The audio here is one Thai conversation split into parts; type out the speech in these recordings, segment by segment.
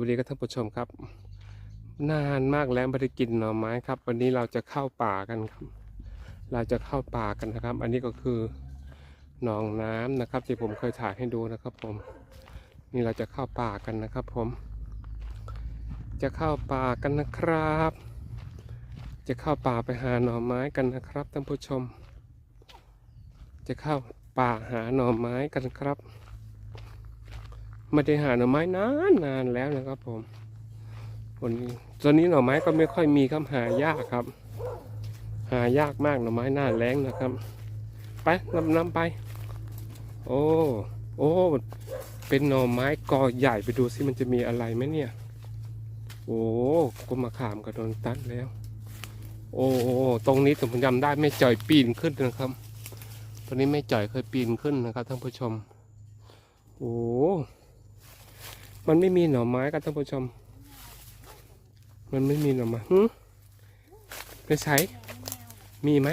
วัสดีครับท่านผู้ชมครับ นานมากแล้วไม่ได้กินหน่อไม้ครับ วันนี้เราจะเข้าป่ากันครับ เราจะเข้าป่ากันนะครับ อันนี้ก็คือหนองน้ำนะครับ ที่ผมเคยถ่ายให้ดูนะครับ ผม นี่เราจะเข้าป่ากันนะครับ ผม จะเข้าป่ากันนะครับ จะเข้าป่าไปหาหน่อไม้กันนะครับท่านผู้ชม จะเข้าป่าหาหน่อไม้กันครับ ไม่ได้หาหน่อไม้นานนานแล้วนะครับ ผมวันนี้ตอนนี้หน่อไม้ก็ไม่ค่อยมีครับหายากครับ หายากมากหน่อไม้หน้าแรงนะครับ ไปนำนำไป โอ้โอ้เป็นหน่อไม้กอใหญ่ไปดูสิมันจะมีอะไรไหมเนี่ย โอ้ก็มาขามกระโดนตัดแล้ว โอ้ตรงนี้ผมจำได้ไม่จ่อยปีนขึ้นนะครับ ตอนนี้ไม่จ่อยเคยปีนขึ้นนะครับท่านผู้ชม โอ้ มันไม่มีหน่อไม้ครับท่านผู้ชม มันไม่มีหน่อไม้หึไปใช้มีไหม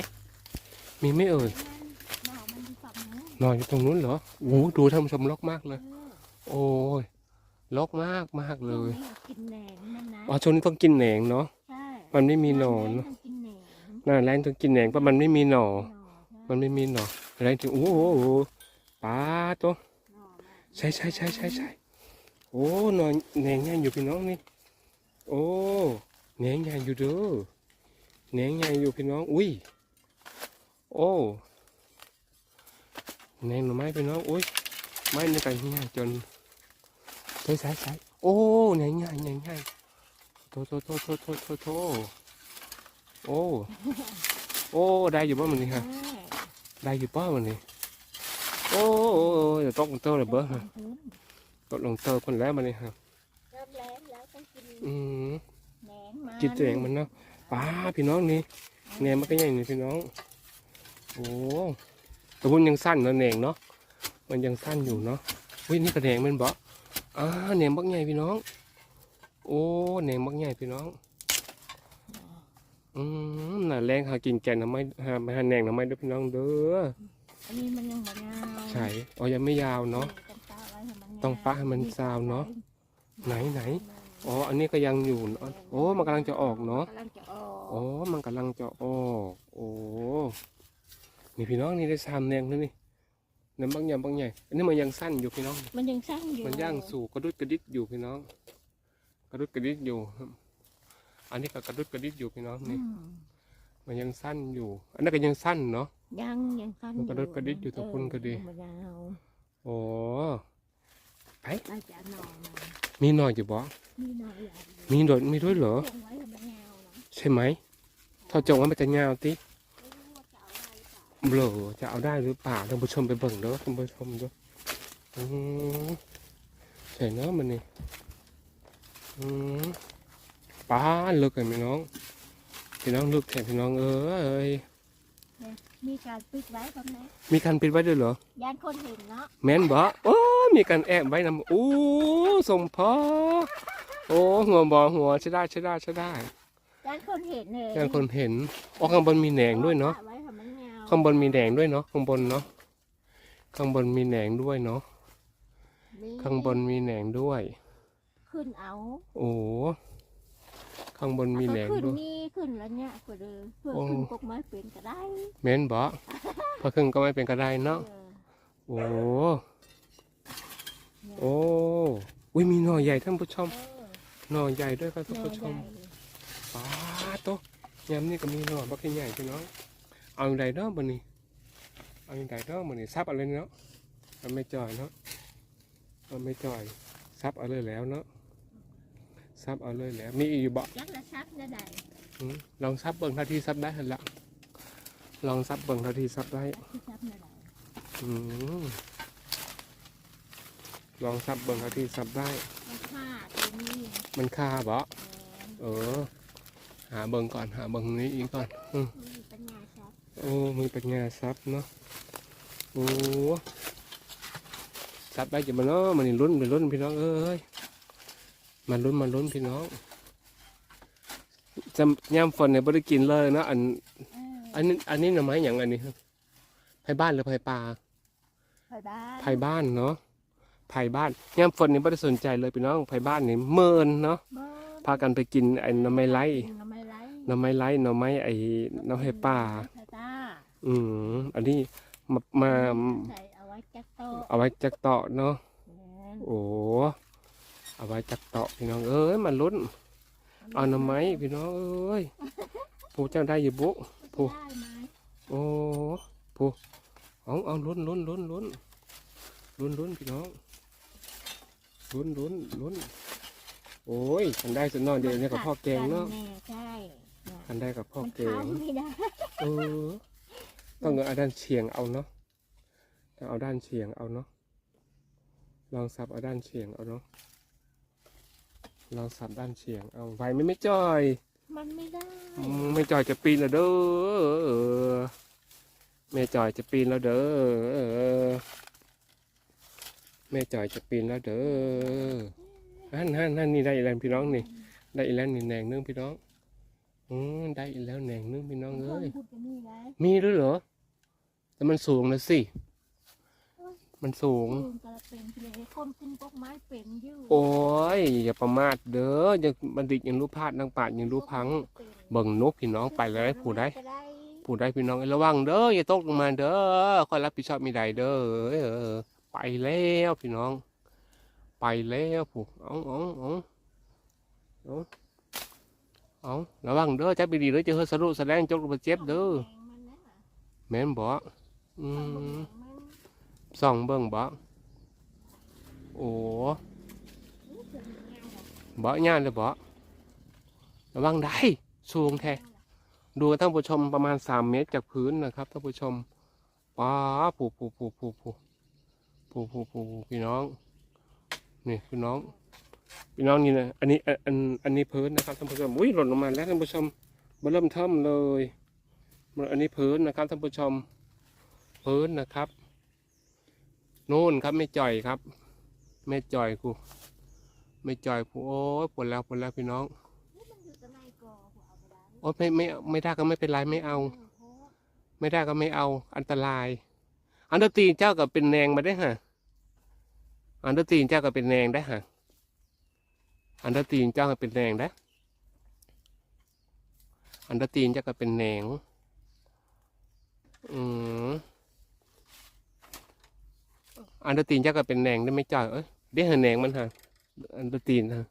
มีไหม่เอ่ยหน่อมันอยู่ฝั่งนู้นหน่ออยู่ตรงนู้นเหรอโอ้ดูท่านผู้ชมลกมากเลยเออโอ้ยลกมากมากเลยพวกนี้กินแหนงมันนะอ๋อช่วงนี้ต้องกินแหนงเนาะใช่มันไม่มีหน่อเนเนาะกินแหนงหน้าแรงต้องกินแหนงเพราะมันไม่มีหน่อหน่อใช่มันไม่มีหน่อแรงถึงโอ้โหปลาตัวหน่อมันใช่ใช่ใช่ใช่ใช่ โอ้หน่อแหนงใหญ่อยู่พี่น้องนี่ โอ้แหนงใหญ่อยู่เด้อแหนงใหญ่อยู่พี่น้อง อุ้ย โอ้แหนงหน่อไม้พี่น้อง อุ้ย ไม้ในไก่ใหญ่จนใช่ใช่ใช่โอ้แหนงใหญ่แหนงใหญ่โตโตโตโตโตโตโตโอ้ โอ้ ได้อยู่บ้างมันนี่ฮะใช่ได้อยู่ป้ามันนี่โอ้โอ้โอ้เดี๋ยวตกลงเตอร์เลยเบ้อ ฮะพื้นตกลงเตอร์คนแล้วมันนี่ฮะเริ่มแล้งแล้วต้องกินอืมแหนงมันกินตัวเองมันเนาะป้าพี่น้องนี่แหนมมันก็ใหญ่นี่พี่น้องโอ้แต่พุ่นยังสั้นเนาะแหนงเนาะมันยังสั้นอยู่เนาะวินี่กระแหนงมันบ่อ่าแหนมบักใหญ่พี่น้อง โอ้แหนมบักใหญ่พี่น้องอืมน่าแรงหากินแกนทำไมหาหาแหนงทำไมเด้อพี่น้องเด้ออันนี้มันยังบางยาวใช่อ๋อยังไม่ยาวเนาะ ต้องปะให้มันซาวเนาะไหนไหนอ๋อ อันนี้ก็ยังอยู่เนอะโอ้ มันกำลังจะออกเนาะ กำลังจะออกอ๋อ มันกำลังจะออก โอ้ นี่พี่น้องนี่ได้สามแนงแล้วนี่น้ำบางอย่างบางใหญ่ อันนี้มันยังสั้นอยู่พี่น้อง มันยังสั้นอยู่มันย่างสู่กระดุดกระดิดอยู่พี่น้อง กระดุดกระดิดอยู่ครับอันนี้ก็กระดุดกระดิดอยู่พี่น้องอืนี่มมันยังสั้นอยู่ อันนั้นก็ยังสั้นเนาะ ยังยังสั้นมันกระดุดกระดิกอยู่ตรงพุ่นก็ดีเออมันยาว โอ้ เราจะเอาหน่อมามีหน่อยอยู่บ่มีหน่อใหญ่อยู่มีโดดมีด้วยเหรอเลี้ยงไว้ให้มันยาวนะใช่ไหมถ้าจงว่ามันจะยาวติไม่รู้ว่าจะเอาได้หรือเปล่าเบลอจะเอาได้หรือเปล่าท่านผู้ชมไปเบิ่งเด้อท่านผู้ชมเด้ออืมใช่เนาะมันนี่อืมป้าลึกกันพี่น้องพี่น้องลึกแทนพี่น้องเอ้ย มีการปิดไว้ตรงไหนมีการปิดไว้ด้วยเหรอ ยานคนเห็นเนาะแม่นบ่โอ้มีการแอบไว้นำอู้สมพอโอ้หัวบ่หัวใช่ได้ใช่ได้ใช่ได้ยานคนเห็นเลยยังคนเห็นอ๋อข้างบนมีแหนงด้วยเนาะอไว้ให้มันยาวข้างบนมีแหนงด้วยเนาะข้างบนเนาะข้างบนมีแหนงด้วยเนาะมีข้างบนมีแหนงด้วย ขึ้นเอา โอ้ ข้างบนมีแหนงขึ้นด้วยนี่ขึ้นแล้วเนี่ยก็เลยเพื่อโอ้ขึ้นกกไม้เป็นก็ได้แม่นบ่พอครึ่งก็ไม่เป็นกระไดเนาะเออโอ้โอ้อุ้ยมีหน่อใหญ่ท่านผู้ชมเออหน่อใหญ่ด้วยครับท่านแนวผู้ชใหญ่มป้าดโตะยามนี่ก็มีหน่อบักใหญ่พี่น้องเอาอย่างใดเนาะบันนี้เอาอย่างใดเนาะบันนี้ซับเอะไรเนาะมันไม่จ่อยเนาะมันไม่จ่อยซับเอาเลยแล้วเนาะ ซับเอาเลยแล้วมีอีกอยู่บ่ยักษ์ละชักได้ใดอืมลองซับเบิ่งเท่าที่ซับได้หันละลองซับเบิ่งเท่าที่ซับได้ยักษ์ที่ชักได้ใดอืมลองซับเบิ่งเท่าที่ซับได้ราคาตัวนี้มันคาบ่แพงเออ หาเบิ่งก่อนหาเบิ่งนี้อีกก่อนอืมมีปัญญาชักโอ้มีปัญญาซับเนาะโอ้ซับได้จะมาเนาะมันนี่ลุ้นไปลุ้นพี่น้องเอ้ย มันลุ้นมันลุ้นพี่น้องจะย่ำฝนเนี่ยไม่ได้กินเลยเนาะอันเอออันนี้อันนี้หน่อไม้อย่างอันนี้ครับไผ่บ้านหรือไผ่ป่าไผ่บ้านไผ่บ้านเนาะไไผ่บ้านย่ำฝนนี่ไม่ได้สนใจเลยพี่น้องไผ่บ้านนี่เมินเนาะเบิ้พากันไปกินไอ้หน้ำไม้ไล่หน่อไม้ไล่หน้ำไม้ไล่หน้ำไม้ไอ้หน้ำไม้ป่าไผ่ป่าอืมอันนี้มามาใส่เอาไว้แจ็คโต้เอาไว้จักเตาะเนาะแม่นโอ้ เอาไว้จักเตาะพี่น้องเอ้ยมาลุ้นเอาหน้ำไม้พี่น้องเอ้ยผู้เจ้าได้อยู่บุผู้ได้ไหมโอ้ผู้เอาเอาลุ้นลุ้นลุ้นลุ้นลุ้นลุ้นพี่น้องลุ้นลุ้นลุ้นโอ้ยฉันได้สุดนอนเดียวเนี่ยกับพ่อแกงเนาะแม่ใช่เนี่ยฉันได้กับพ่อมันแกเข้างไม่ได้เออต้องเอาด้านเฉียงเอาเนาะต้องเอาด้านเฉียงเอาเนาะลองสับเอาด้านเฉียงเอาเนาะ ลองสับด้านเฉียง เอาไหวไหมไม่จอย มันไม่ได้อืมไม่จอยจะปีนแล้วเด้อแม่จอยจะปีนแล้วเด้อแม่จอยจะปีนแล้วเด้อนั่นนั่นนั่นนี่ได้อีกแล้วพี่น้องนี่ ได้อีกแล้วนี่แหนงนึงพี่น้องอืมได้อีกแล้วแหนงนึงพี่น้องเอ้ยพูดกันนี่ไงมีด้วยเหรอแต่มันสูงนะสิ มันสูงลุงกระเป็นเลยคนขึ้นกกไม้เป็นอยู่โอ้ย อย่าประมาทเด้อยังบัณฑิตยังรู้พลาดนางปาดยังรู้พังเบิ่งนกพี่น้องไปแล้วผู้ใดผู้ใดพี่น้องระวังเด้ออย่าตกลงมาเด้อคอยรับผิดชอบมีใดเด้อเออ ไปแล้วพี่น้อง ไปแล้วผู้เอาเอาเอาเอาเอาระวังเด้อจับไปดีเด้อจะเฮอสรุแสดงจกลงมาเจ็บเด้อแม่นบ่อืม ส่องเบิ่งบ่โอ้บ่ย่านเลยบ่ระวังได้สูงแท้ดูท่านผู้ชมประมาณ3เมตรจากพื้นนะครับท่านผู้ชมป้าผูผูผูผูผูผูผูผูพี่น้องนี่พี่น้องพี่น้องนี่นะอันนี้อันอันอันนี้พื้นนะครับท่านผู้ชมอุ้ยหล่นลงมาแล้วท่านผู้ชมมาเริ่มเทิมเลยอันนี้พื้นนะครับท่านผู้ชมพื้นนะครับ นู่นครับไม่จ่อยครับ ไม่จ่อยกูไม่จ่อยกูโอ้ปวดแล้วปวดแล้วพี่น้องโอ้ไม่ไม่ไม่ได้ก็ไม่เป็นไรไม่เอา ไม่ได้ก็ไม่เอา อันตราย อันเดอร์ตีนเจ้าก็เป็นแนงมาได้ฮะอันเดอร์ตีนเจ้าก็เป็นแนงได้ฮะอันเดอร์ตีนเจ้าก็เป็นแนงได้อันเดอร์ตีนเจ้าก็เป็นแนงอืม อันเดอร์ตีนเจ้าก็เป็นแหนงได้ไหม่จ่อยเอ้ยได้หันแหนงมันฮะอันเดอร์ตีนฮะ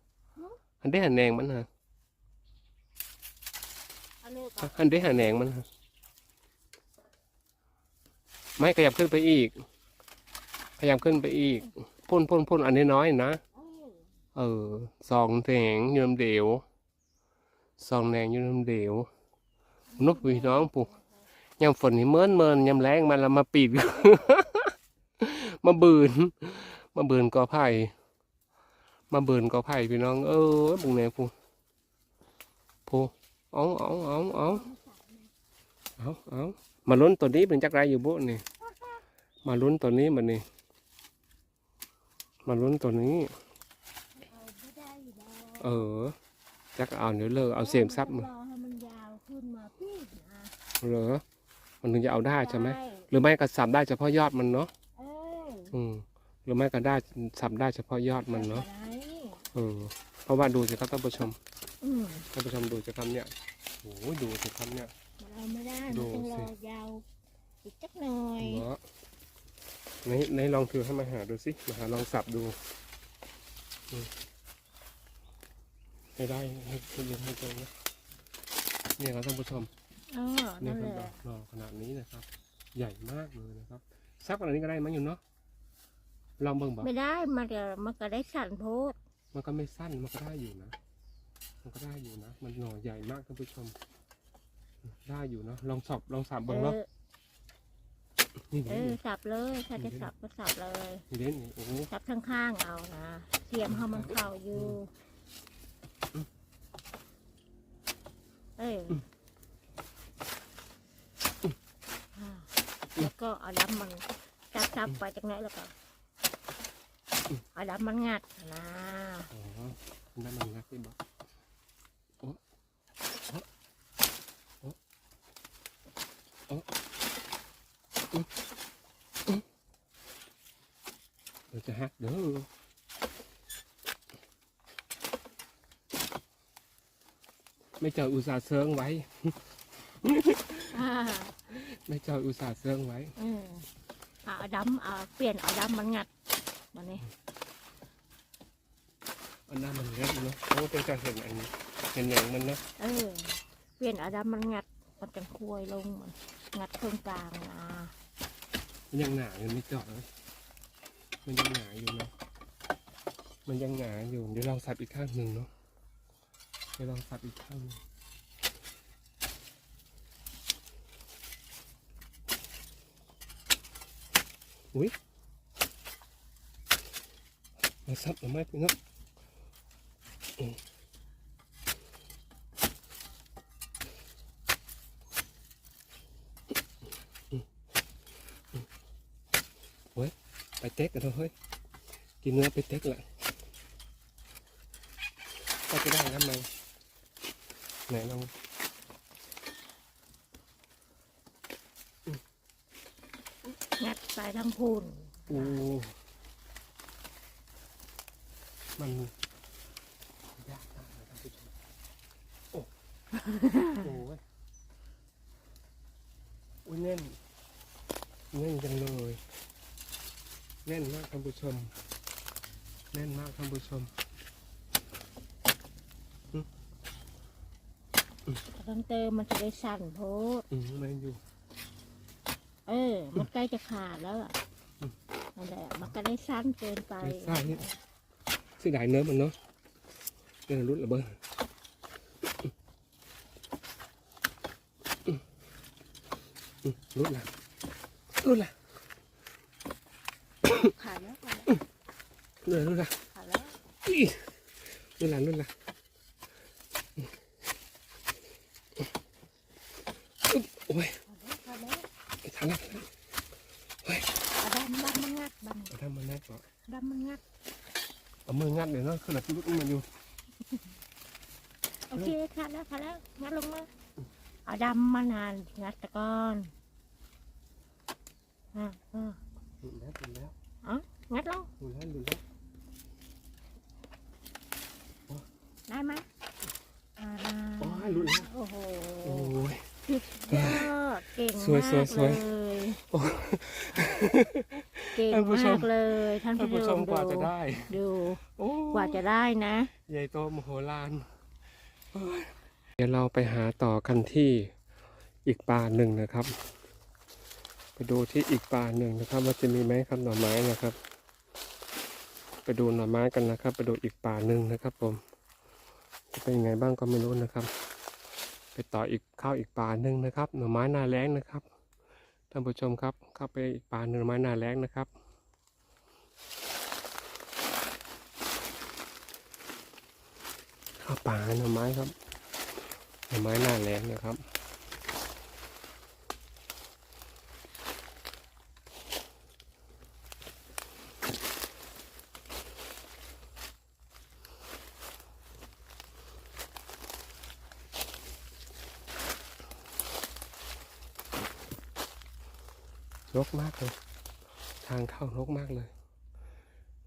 อันได้หันแหนงมันฮะอันนี้ก็อันได้หันแหนงมันฮะไม่ขยับขึ้นไปอีก ขยับขึ้นไปอีก พ่นพ่นพ่นอันนี้น้อยๆนะเออเออสองแหนงอยืนเดียวสองแหนงอยืนเดียวนกพี่น้องปุ๊ยามฝนนี่เมินเมินยามแรงมันละมาปีด มาบืนมาบืนกอไผ่มาบืนกอไผ่พี่น้อง เออบุงแหนพูพูเอาเอาเอาเอาเอาเอามาลุ้นตัวนี้เป็นจักไรอยู่บุนี่มาลุ้นตัวนี้มันนี่มาลุ้นตัวนี้ เอาไม่ได้ดอกเออจักเอาเดี๋ยวเลิกเอาเสียมซับรมาอให้มันยาวขึ้นมาพี่นะเหรอมันถึงจะเอาได้ใช่ไหมด้หรือไม่ก็สับได้เฉพาะยอดมันเนาะเอออืมหรือไม่ก็ได้สับได้เฉพาะยอดมันเนาะอะไรเออเพราะว่าดูสิครับท่านผู้ชมอืมท่านผู้ชมดูสิครับเนี่ยโอ้ยดูสิครับเนี่ย เราไม่ได้ดูมันต้องรสิอยาวอีกจักหน่อยเนาะในในลองถือให้มาหาดูสิมาหาลองสับดูอืมให้ได้ให้ให้เรียนให้ตรงนะเนี่ยครับท่านผู้ชมเออเนี่นั่ยนคแหรับดละอกหน่อขนาดนี้นะครับ ใหญ่มากเลยนะครับซักขนาดนี้ก็ได้มั้งอยู่เนาะ ลองเบิ่งบอกไม่ได้มันเดี๋ยวมันก็ได้สั่นโพดมันก็ไม่สั้นมันก็ได้อยู่นะ มันก็ได้อยู่นะ มันหน่อใหญ่มากท่านผู้ชม ได้อยู่เนาะลองสอบลองสับเอเบิ่งเนาะอนี่เอนี่อสับเลยถ้าจะสับก็สับเลย นี่เด่นนี่โอ้โหสับข้างๆเอานะเทียมให้มันเข้าอยู่ เอออ่าแล้วก็เอาดำมันซับๆไปจากไหนแล้วก็ เอาดับมันงัดนะอ๋อน้ำมันงัดได้บ่โอ้ยจะหักเด้อไม่เจออุตสาห์เซิงไว้ ไม่เจออุตสาห์เซิงไว้เอาดำเอาเปลี่ยนเอาดำมันงัด มันนี่อันนั้นมันเล็กเนาะเพราะว่าเป็นการเห็นอันนี้เห็นอย่างมันเนาะเออเปลี่ยนเอาดำมันงัดมันจังคุยลงมันงัดเครื่องกลางนะมันยังหนาอยู่ไม่เจาะเลยมันยังหนาอยู่เนาะมันยังหนาอยู่เดี๋ยวลองสับอีกข้างหนึ่งเนาะเดี๋ยวลองสับอีกข้างหนึ่งอุ้ย มาสับหน่อยไหมพี่เนาะอืมไปเต็กกันเถอะ มั้งไหนลองงัดใส่ทั้งพูนอูมันยากมากเลยท่านผู้ชมโอ้โอ้ยอุ้ยแน่นแน่นจังเลยแน่นมากท่านผู้ชมแน่นมากท่านผู้ชมต้องเติมมันจะได้สั่นโพดอืมแม่นอยู่ เออ มันใกล้จะขาดแล้วอะนั่นแหละมันก็ได้สั้นเกินไปไม่ใช่ เสียดายเนื้อมันเนาะเนื้อรุดระเบิดรุดละรุดละขาดแล้วขาดแล้วเนื้อรุดละขาดแล้วอีรุดละรุดละโอ้ย ขาดแล้ว ไม่ทันแล้ว เอาดำดำมันงัดด เอาทำมันแน่ก่อนำดำมันงัด เอา มืองัดเดี๋ยวเนาะคือแบบรุดมันอยู่โอเคขาดแล้วขาดแล้วงัดลงมาเอาดำมานานงัดตะก้อนอ่าอ่าหลุดแล้วหลุดแล้วงัดลงหลุดแล้วหลุดแล้วได้ไหมอ่าโอ้ยหลุดแล้วโอ้โหโอ้ยสุดยอดเก่งสวยมากสวยสวยเลยโอ้ย เก่งท่านผู้ชมามกเลยท่านท่านผู้ผู้ชชมมกว่าจะดูได้ดูโอ้กว่าจะได้นะ ใหญ่โตมโหฬารเดี๋ยวเราไปหาต่อกันที่อีกป่าหนึ่งนะครับ ไปดูที่อีกป่าหนึ่งนะครับว่าจะมีไหมครับหน่อไม้นะครับ ไปดูหน่อไม้กันนะครับ ไปดูอีกป่าหนึ่งนะครับผมจะเป็นยังไงบ้างก็ไม่รู้นะครับ ไปต่ออีกเข้าอีกป่าหนึ่งนะครับ หน่อไม้หน้าแรงนะครับ ท่านผู้ชมครับเข้าไปป่าหนึ่อไม้หน้าแรงนะครับ เข้าป่าหน่อไม้ครับหน่อไม้หน้าแรงนะครับ รกมากเลย ทางเข้ารกมากเลย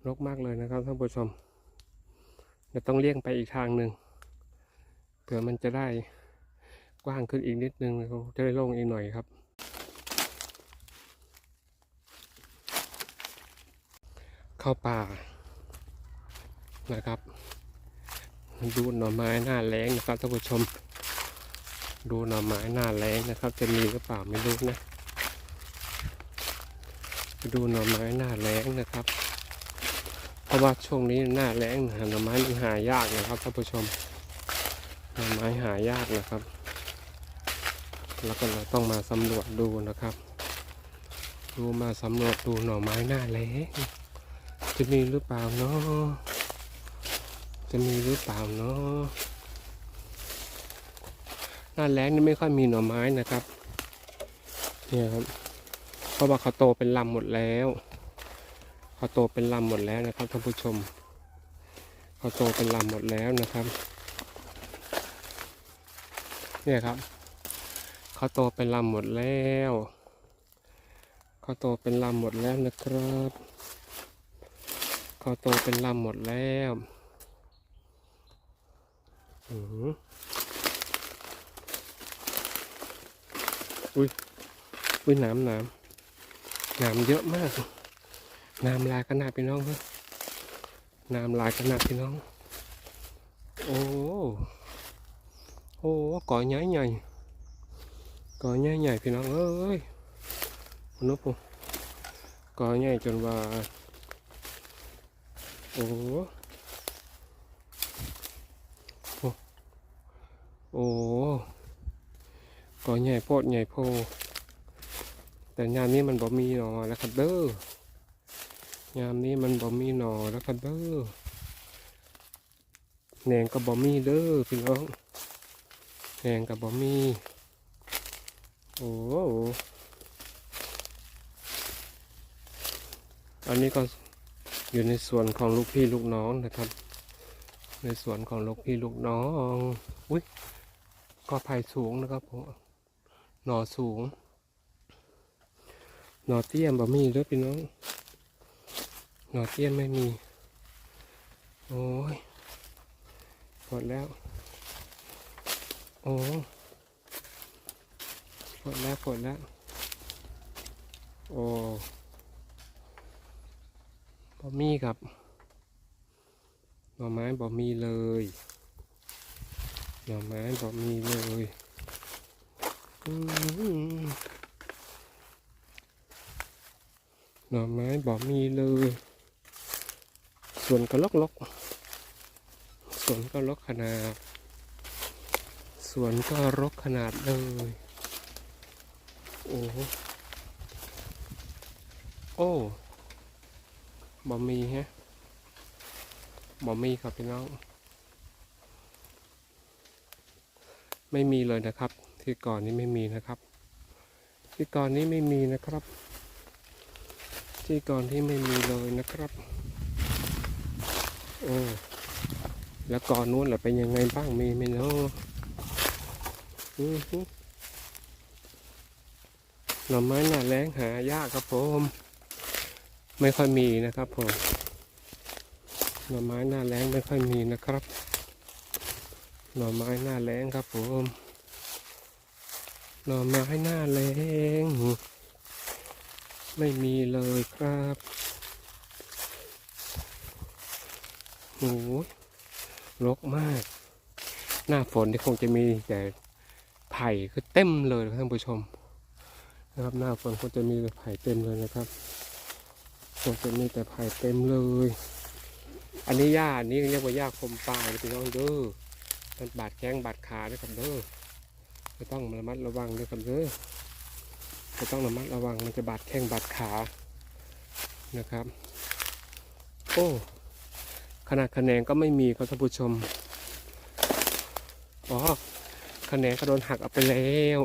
รกมากเลยนะครับท่านผู้ชมจะต้องเลี่ยงไปอีกทางหนึ่งเผื่อมันจะได้กว้างขึ้นอีกนิดนึงจะได้โล่งอีกหน่อยครับ เข้าป่านะครับ ดูหน่อไม้หน้าแรงนะครับท่านผู้ชม ดูหน่อไม้หน้าแรงนะครับ จะมีหรือเปล่าไม่รู้นะ ดูหน่อไม้หน้าแรงนะครับ เพราะว่าช่วงนี้หน้าแล้งหน่อไม้มันหายากนะครับท่านผู้ชมหน่อไม้หายากนะครับ แล้วก็เราต้องมาสำรวจดูนะครับ ดูมาสำรวจดูหน่อไม้หน้าแล้งจะมีหรือเปล่าเนาะจะมีหรือเปล่าเนาะหน้าแล้งนี่ไม่ค่อยมีหน่อไม้นะครับเนี่ยครับ เพราะว่าเขาโตเป็นลำหมดแล้วเขาโตเป็นลำหมดแล้วนะครับท่านผู้ชมเขาโตเป็นลำหมดแล้วนะครับเนี่ยครับเขาโตเป็นลำหมดแล้วเขาโตเป็นลำหมดแล้วนะครับเขาโตเป็นลำหมดแล้วอืออุ้ยอุ้ยน้ำน้ำ น้ำเยอะมาก น้ำลายขนาดพี่น้องเฮ้ยน้ำลายขนาดพี่น้อง โอ้โอ้ก่อใหญ่ใหญ่ก่อใหญ่ใหญ่พี่น้องเอ้ยนุ๊กก่อใหญ่จนว่าโอ้โอ้โอ้ก่อใหญ่โพดใหญ่โพ แต่ยามนี้มันบ่มีหนอแล้วครับเด้อยามนี้มันบ่มีหนอแล้วครับเด้อแหนงก็บ่มีเด้อพี่น้องแหนงก็บ่มีโอ้โหอันนี้ก็อยู่ในส่วนของลูกพี่ลูกน้องนะครับ ในส่วนของลูกพี่ลูกน้อง อุ้ยก็ไผ่สูงนะครับผมหน่อสูง หน่อเตี้ยมบะมีเด้อพี่น้องหน่อเตี้ยมไม่มี โอ้ยหมดแล้ว โอ้หมดแล้วหมดแล้ว โอ้บะมีครับหน่อไม้บะมีเลยหน่อไม้บะมีเลย อืม หน่อไม้บอกมีเลย ส่วนก็ลกลกๆส่วนก็ลกขนาด ส่วนก็รกขนาดเลย โอ้โอ้บอมีฮะบอมีครับพี่น้อง ไม่มีเลยนะครับ ที่ก่อนนี้ไม่มีนะครับ ที่ก่อนนี้ไม่มีนะครับ ที่ก่อนที่ไม่มีเลยนะครับโอ้แล้วก่อนนู้นล่ะเป็นยังไงบ้างมีไหมเนาะอือหน่อไม้หน้าแรงหายากครับผม ไม่ค่อยมีนะครับผมหน่อไม้หน้าแรงไม่ค่อยมีนะครับ หน่อไม้หน้าแรงครับผม หน่อไม้หน้าแรง ไม่มีเลยครับโอ้รกมาก หน้าฝนที่คงจะมีแต่ไผ่คือเต็มเลยท่านผู้ชม นะครับ หน้าฝนคงจะมีแต่ไผ่เต็มเลยนะครับคงจะมีแต่ไผ่เต็มเลย อันนี้หญ้าอันนี้เรียกว่าหญ้าคมปลายพี่น้องเด้อมันบาดแข้งบาดขาด้วยครับเด้อไม่ต้องระมัดระวังด้วยครับเด้อ จะต้องระมัดระวังมันจะบาดแข้งบาดขานะครับ โอ้ขนาดคะแนนก็ไม่มีครับท่านผู้ชมอ๋อคะแนนก็โดนหักเอาไปแล้ว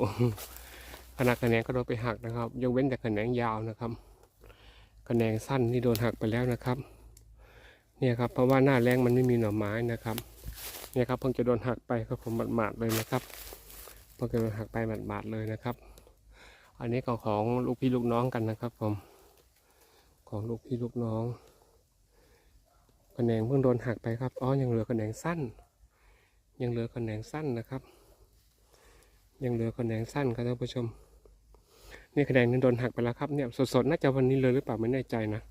ขนาดคะแนนก็โดนไปหักนะครับยกเว้นแต่คะแนนยาวนะครับคะแนนสั้นนี่โดนหักไปแล้วนะครับ เนี่ยครับเพราะว่าหน้าแรงมันไม่มีหน่อไม้นะครับ เนี่ยครับเพิ่งจะโดนหักไปครับผมหมาดๆเลยนะครับเพิ่งจะโดนหักไปหมาดๆเลยนะครับ อันนี้ก็ของลูกพี่ลูกน้องกันนะครับผม ของลูกพี่ลูกน้องคะแนนเพิ่งโดนหักไปครับ อ๋อ ยังเหลือคะแนนสั้น ยังเหลือคะแนนสั้นนะครับ ยังเหลือคะแนนสั้นครับท่านผู้ชม นี่คะแนนนี้โดนหักไปแล้วครับ เนี่ยสดๆ น่าจะวันนี้เลยหรือเปล่าไม่แน่ใจนะ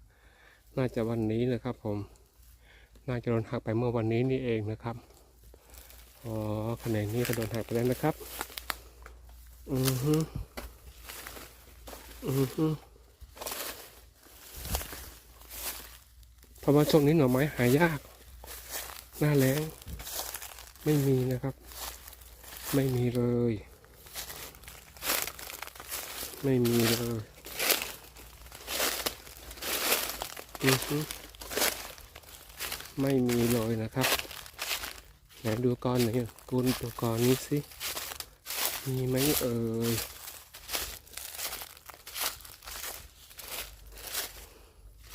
น่าจะวันนี้เลยครับผม น่าจะโดนหักไปเมื่อวันนี้นี่เองนะครับ อ๋อคะแนนนี้ก็โดนหักไปแล้วนะครับ อือฮึ เพราะว่าช่วงนี้หน่อไม้หายาก หน้าแล้ง ไม่มีนะครับ ไม่มีเลย ไม่มีเลยไม่มีเลยนะครับ ไหนดูก้อนหน่อยกุนดูก้อนนี้สิ มีไหมเอ่ย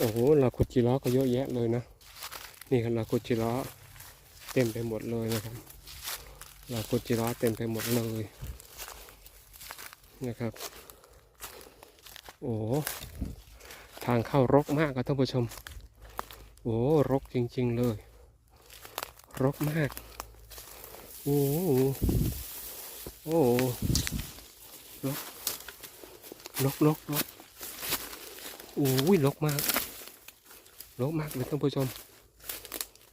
อ้โหลาคุจิระก็เยอะแยะเลยนะ นี่ครับลาคุจิระเต็มไปหมดเลยนะครับลาคุจิระเต็มไปหมดเลยนะครับ โอ้ทางเข้ารกมากครับท่านผู้ชม โอ้รกจริง ๆ เลย รกมาก โอ้โอ้โหรกลกลกลกโอ้ยลกมาก ลกมากเลยท่านผู้ชม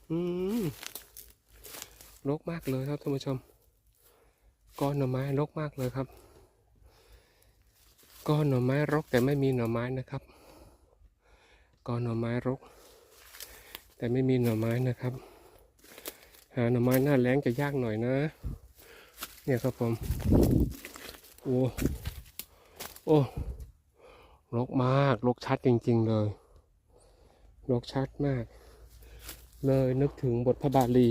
อืมลกมากเลยครับท่านผู้ชม ก้อนหน่อไม้ลกมากเลยครับ ก้อนหน่อไม้รกแต่ไม่มีหน่อไม้นะครับ ก้อนหน่อไม้รก แต่ไม่มีหน่อไม้นะครับ หาหน่อไม้หน้าแรงจะยากหน่อยนะ เนี่ยครับผม โอ้ โอ้รกมากรกชัดจริง ๆ เลย รกชัดมาก เลยนึกถึงบทพระบาลี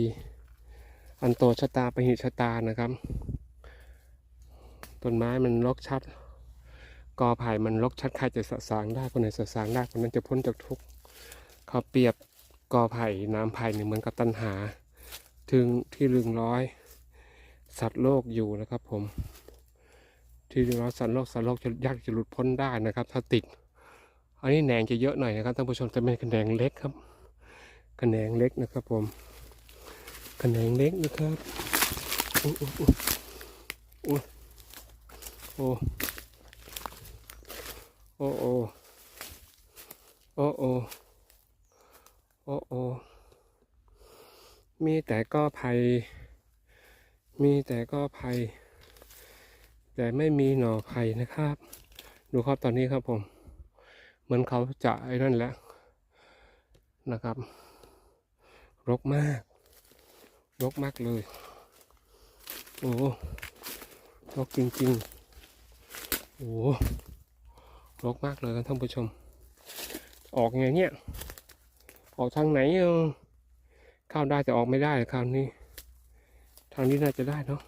อันโตชะตาปหิชะตานะครับต้นไม้มันรกชัดกอไผ่มันรกชัดใครจะสะสางได้คนไหนสะสางได้คนนั้นจะพ้นจากทุกข์เขาเปรียบกอไผ่น้ำไผ่เนี่ยเหมือนกับตัณหา ถึงที่ลึงร้อย สัตว์โลกอยู่นะครับผม ที่ลึงร้อยสัตว์โลกสัตว์โลกจะยากจะหลุดพ้นได้นะครับ ถ้าติด อันนี้แหนงจะเยอะหน่อยนะครับท่านผู้ชมจะเป็นกระแขนงเล็กครับกระแขนงเล็กนะครับ ผมกระแขนงเล็กนะครับโอ้โอ้โอ้โอ้โอ้โอ้โอ้โอ้โอ้โอ้มีแต่ก็ภัย มีแต่ก็ภัย แต่ไม่มีหน่อภัยนะครับ ดูครับตอนนี้ครับผม เหมือนเขาจะไอ้นั่นแหละนะครับ รกมาก รกมากเลย โอ้รกจริงๆ โอ้รกมากเลยครับท่านผู้ชม ออกไงเนี่ย ออกทางไหนเข้าได้แต่ออกไม่ได้คราวนี้ ทางนี้น่าจะได้เนาะ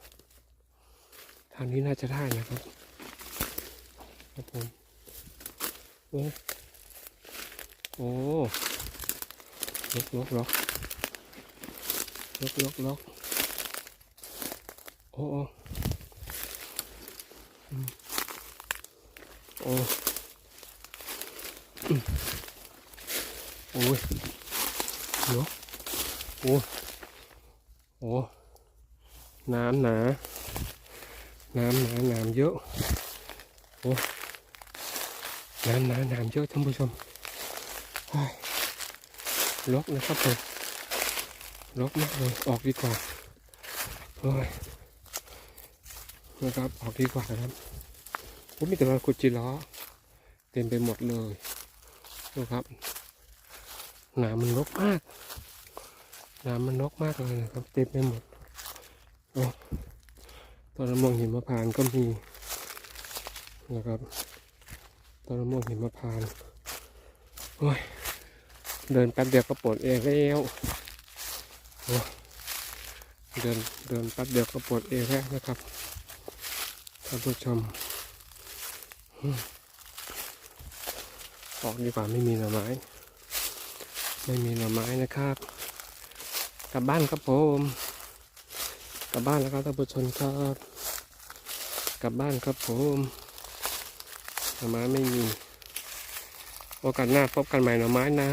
ทางนี้น่าจะได้นะครับครับผมโอ้ Ồ. Lốt lốt lốt. Lốt lốt lốt. Ô ô. Ô. Ôi. Lốt. Ôi. Ồ. Nam nè. Nam nè, nam vô. Ồ. Nam nè, nam vô trong bờ sông. อืมโอ้ยเดี๋ยวโอ้โอ้น้ำหนาน้ำหนาน้ำเยอะโอ้น้ำน้ำน้ำเยอะท่านผู้ชมเฮ้ยลกนะครับผมลกมากเลยออกดีกว่าโอ้ยนะครับออกดีกว่าครับผมมีแต่รอยขุดจีล้อเต็มไปหมดเลยดูครับหน้ำมันลกมากหน้ำมันลกมากเลยนะครับ เต็มไปหมดโอ้ตอนมองหินมะพร้านก็มีนะครับตอนม่วงหิมะพานต์โอ้ย เดินแป๊บเดียวก็ปวดเอวแล้วเดินเดินแป๊บเดียวก็ปวดเอวแล้วนะครับท่านผู้ชมออกดีกว่าไม่มีหน่อไม้ ไม่มีหน่อไม้นะครับกลับบ้านครับผมกลับบ้านแล้วครับท่านผู้ชมครับกลับบ้านครับผมหน่อไม้ไม่มีโอกาสหน้าพบกันใหม่หน่อไม้นะ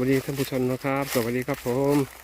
วัสดีท่านผู้ชมนะครับ สวัสดีครับผม